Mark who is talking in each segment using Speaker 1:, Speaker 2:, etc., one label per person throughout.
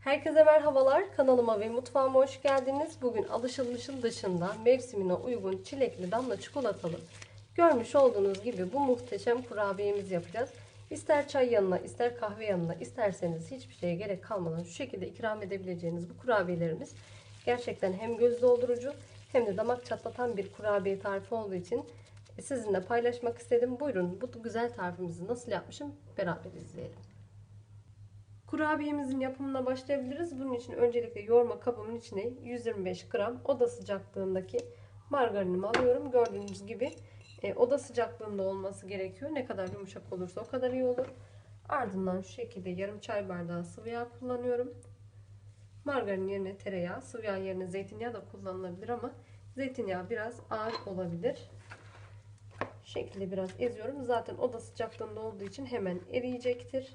Speaker 1: Herkese merhabalar. Kanalıma ve mutfağıma hoş geldiniz. Bugün alışılmışın dışında mevsimine uygun çilekli damla çikolatalı görmüş olduğunuz gibi bu muhteşem kurabiyemizi yapacağız. İster çay yanına, ister kahve yanına, isterseniz hiçbir şeye gerek kalmadan şu şekilde ikram edebileceğiniz bu kurabiyelerimiz gerçekten hem göz doldurucu hem de damak çatlatan bir kurabiye tarifi olduğu için sizinle paylaşmak istedim. Buyurun bu güzel tarifimizi nasıl yapmışım beraber izleyelim. Kurabiyemizin yapımına başlayabiliriz. Bunun için öncelikle yoğurma kabımın içine 125 gram oda sıcaklığındaki margarinimi alıyorum. Gördüğünüz gibi e, oda sıcaklığında olması gerekiyor. Ne kadar yumuşak olursa o kadar iyi olur. Ardından şu şekilde yarım çay bardağı sıvı yağ kullanıyorum. Margarin yerine tereyağı, sıvı yağ yerine zeytinyağı da kullanılabilir ama zeytinyağı biraz ağır olabilir. Şekilde biraz eziyorum. Zaten oda sıcaklığında olduğu için hemen eriyecektir.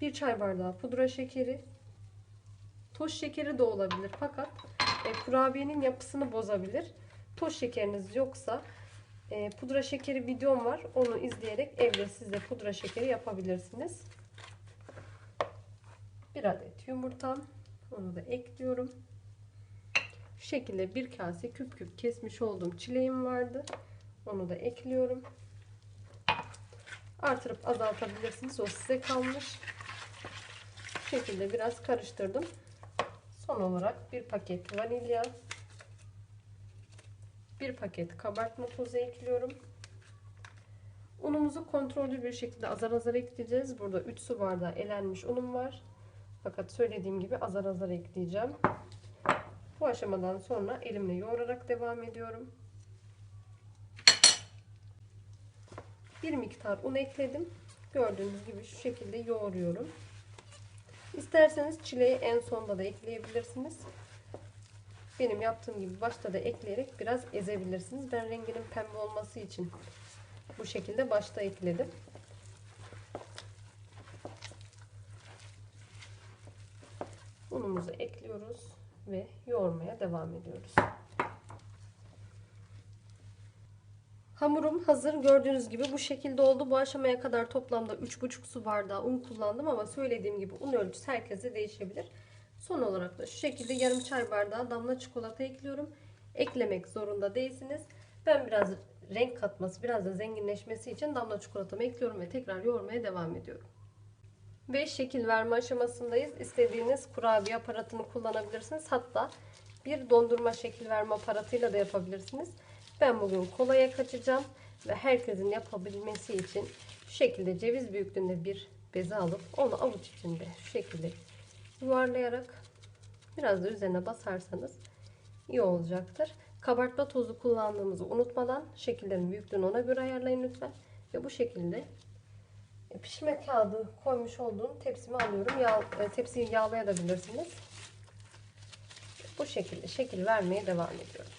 Speaker 1: 1 çay bardağı pudra şekeri. Toz şekeri de olabilir fakat e, kurabiyenin yapısını bozabilir. Toz şekeriniz yoksa e, pudra şekeri videom var. Onu izleyerek evde siz de pudra şekeri yapabilirsiniz. Bir adet yumurtam. Onu da ekliyorum. Şu şekilde bir kase küp küp kesmiş olduğum çileğim vardı. Onu da ekliyorum. Artırıp azaltabilirsiniz. O size kalmış. Şekilde biraz karıştırdım. Son olarak bir paket vanilya, bir paket kabartma tozu ekliyorum. Unumuzu kontrollü bir şekilde azar azar ekleyeceğiz. Burada 3 su bardağı elenmiş unum var. Fakat söylediğim gibi azar azar ekleyeceğim. Bu aşamadan sonra elimle yoğurarak devam ediyorum. Bir miktar un ekledim. Gördüğünüz gibi şu şekilde yoğuruyorum. İsterseniz çileği en sonda da ekleyebilirsiniz. Benim yaptığım gibi başta da ekleyerek biraz ezebilirsiniz. Ben renginin pembe olması için bu şekilde başta ekledim. Unumuzu ekliyoruz ve yoğurmaya devam ediyoruz. Hamurum hazır. Gördüğünüz gibi bu şekilde oldu. Bu aşamaya kadar toplamda 3,5 su bardağı un kullandım ama söylediğim gibi un ölçüsü herkese değişebilir. Son olarak da şu şekilde yarım çay bardağı damla çikolata ekliyorum. Eklemek zorunda değilsiniz. Ben biraz renk katması, biraz da zenginleşmesi için damla çikolatamı ekliyorum ve tekrar yoğurmaya devam ediyorum. Ve şekil verme aşamasındayız. İstediğiniz kurabiye aparatını kullanabilirsiniz. Hatta bir dondurma şekil verme aparatıyla da yapabilirsiniz. Ben bugün kolaya kaçacağım ve herkesin yapabilmesi için şu şekilde ceviz büyüklüğünde bir beze alıp onu avuç içinde şu şekilde yuvarlayarak biraz da üzerine basarsanız iyi olacaktır. Kabartma tozu kullandığımızı unutmadan şekillerin büyüklüğünü ona göre ayarlayın lütfen. Ve bu şekilde pişme kağıdı koymuş olduğum tepsimi alıyorum. Yağ, e, tepsiyi yağlayabilirsiniz. Bu şekilde şekil vermeye devam ediyorum.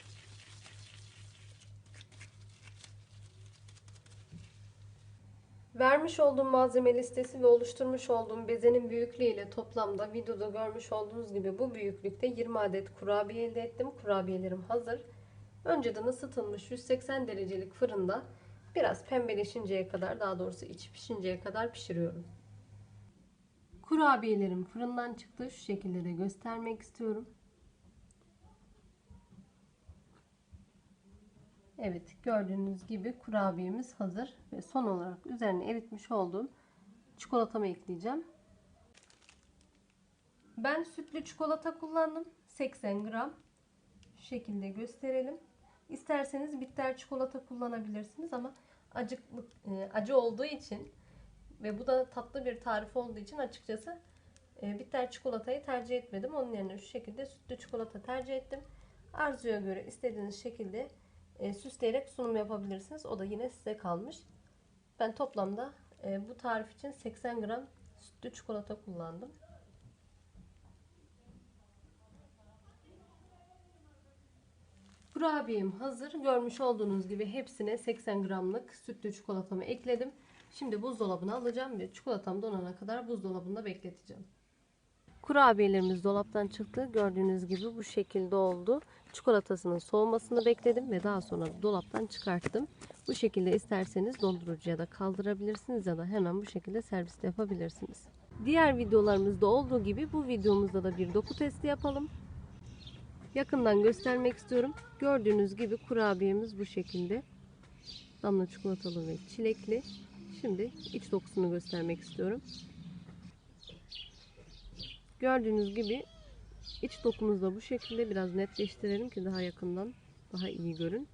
Speaker 1: Vermiş olduğum malzeme listesi ve oluşturmuş olduğum bezenin büyüklüğü ile toplamda videoda görmüş olduğunuz gibi bu büyüklükte 20 adet kurabiye elde ettim. Kurabiyelerim hazır. Önceden ısıtılmış 180 derecelik fırında biraz pembeleşinceye kadar daha doğrusu içi pişinceye kadar pişiriyorum. Kurabiyelerim fırından çıktı. Şu şekilde de göstermek istiyorum. Evet gördüğünüz gibi kurabiyemiz hazır ve son olarak üzerine eritmiş olduğum çikolatamı ekleyeceğim. Ben sütlü çikolata kullandım. 80 gram. Şu şekilde gösterelim. İsterseniz bitter çikolata kullanabilirsiniz ama acıklı, e, acı olduğu için ve bu da tatlı bir tarif olduğu için açıkçası e, bitter çikolatayı tercih etmedim. Onun yerine şu şekilde sütlü çikolata tercih ettim. Arzuya göre istediğiniz şekilde e, süsleyerek sunum yapabilirsiniz. O da yine size kalmış. Ben toplamda e, bu tarif için 80 gram sütlü çikolata kullandım. Kurabiyem hazır. Görmüş olduğunuz gibi hepsine 80 gramlık sütlü çikolatamı ekledim. Şimdi buzdolabına alacağım ve çikolatam donana kadar buzdolabında bekleteceğim. Kurabiyelerimiz dolaptan çıktı. Gördüğünüz gibi bu şekilde oldu. Çikolatasının soğumasını bekledim ve daha sonra dolaptan çıkarttım. Bu şekilde isterseniz dondurucuya da kaldırabilirsiniz ya da hemen bu şekilde servis yapabilirsiniz. Diğer videolarımızda olduğu gibi bu videomuzda da bir doku testi yapalım. Yakından göstermek istiyorum. Gördüğünüz gibi kurabiyemiz bu şekilde. Damla çikolatalı ve çilekli. Şimdi iç dokusunu göstermek istiyorum. Gördüğünüz gibi iç dokumuz da bu şekilde. Biraz netleştirelim ki daha yakından daha iyi görün.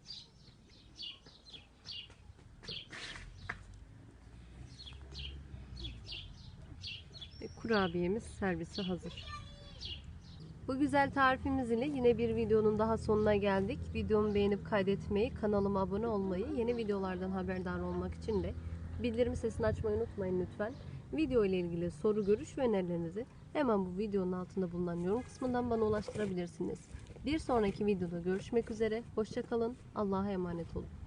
Speaker 1: Ve kurabiyemiz servise hazır. Bu güzel tarifimiz ile yine bir videonun daha sonuna geldik. Videomu beğenip kaydetmeyi, kanalıma abone olmayı, yeni videolardan haberdar olmak için de bildirim sesini açmayı unutmayın lütfen. Video ile ilgili soru, görüş ve önerilerinizi hemen bu videonun altında bulunan yorum kısmından bana ulaştırabilirsiniz. Bir sonraki videoda görüşmek üzere. Hoşçakalın. Allah'a emanet olun.